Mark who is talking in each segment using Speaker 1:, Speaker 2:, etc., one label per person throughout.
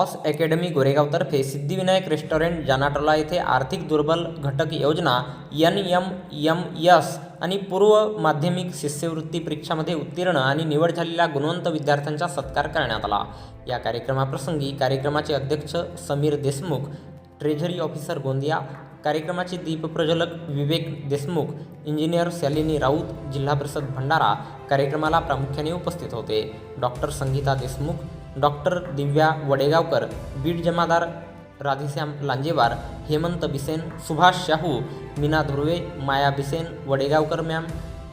Speaker 1: ऑस academy गोरेगावतर्फे Siddhivinayak restaurant Janatola येथे आर्थिक दुर्बल घटक योजना एन एम एम एस आणि पूर्व माध्यमिक शिष्यवृत्ती परीक्षामध्ये उत्तीर्ण आणि निवड झालेल्या गुणवंत विद्यार्थ्यांचा सत्कार करण्यात आला. या कार्यक्रमाप्रसंगी कार्यक्रमाचे अध्यक्ष समीर देशमुख ट्रेझरी ऑफिसर गोंदिया कार्यक्रमाचे दीपप्रज्वलक विवेक देशमुख इंजिनियर शालिनी राऊत जिल्हा परिषद भंडारा कार्यक्रमाला प्रामुख्याने उपस्थित होते. Doctor Sangeeta Deshmukh doctor Divya Wadegaonkar Beed Jamadar Radheshyam Lanjewar Hemant Bisen Subhash Shahu Meena Dhurve Maya Bisen Wadegaonkar ma'am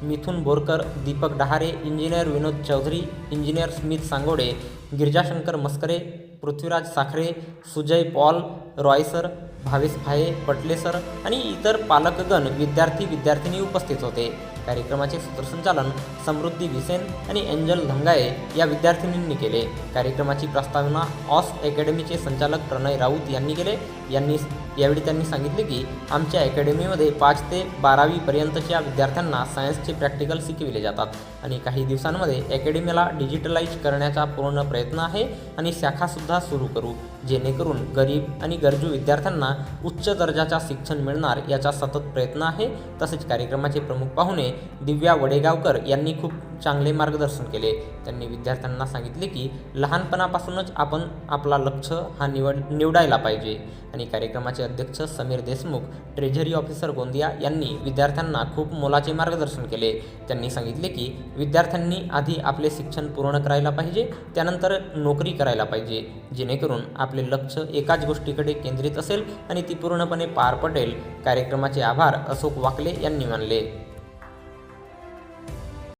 Speaker 1: Mithun Borkar Deepak Dahare engineer Vinod Chaudhari engineer Smit Sangode Girijashankar Maskare Prithviraj Sakhare Sujay Paul Roysar Bhavesh Bhaye Patle sir आणि इतर पालकगण विद्यार्थी विद्यार्थिनी उपस्थित होते. कार्यक्रमाचे सूत्रसंचालन समृद्धी भिसेन आणि angel धंगाये या विद्यार्थिनींनी केले. कार्यक्रमाची प्रस्तावना ऑस अकॅडमीचे संचालक प्रणय राऊत यांनी केले. यांनी यावेळी त्यांनी सांगितले की आमच्या अकॅडमीमध्ये पाच ते बारावीपर्यंतच्या विद्यार्थ्यांना सायन्सचे प्रॅक्टिकल शिकविले जातात आणि काही दिवसांमध्ये अकॅडमीला डिजिटलाइज करण्याचा पूर्ण प्रयत्न आहे आणि शाखासुद्धा सुरू करू. जेणेकरून गरीब आणि गरजू विद्यार्थ्यांना उच्च दर्जाचा शिक्षण मिळणार याचा सतत प्रयत्न आहे. तसेच कार्यक्रमाचे प्रमुख पाहुणे दिव्या वडेगावकर यांनी खूप चांगले मार्गदर्शन केले. त्यांनी विद्यार्थ्यांना सांगितले की लहानपणापासूनच आपण आपला लक्ष हा निवड निवडायला पाहिजे. आणि कार्यक्रमाचे अध्यक्ष समीर देशमुख ट्रेझरी ऑफिसर गोंदिया यांनी विद्यार्थ्यांना खूप मोलाचे मार्गदर्शन केले. त्यांनी सांगितले की विद्यार्थ्यांनी आधी आपले शिक्षण पूर्ण करायला पाहिजे त्यानंतर नोकरी करायला पाहिजे. जेणेकरून आपले लक्ष एकाच गोष्टीकडे केंद्रित असेल आणि ती पूर्णपणे पार पडेल. कार्यक्रमाचे आभार अशोक वाकले यांनी मानले.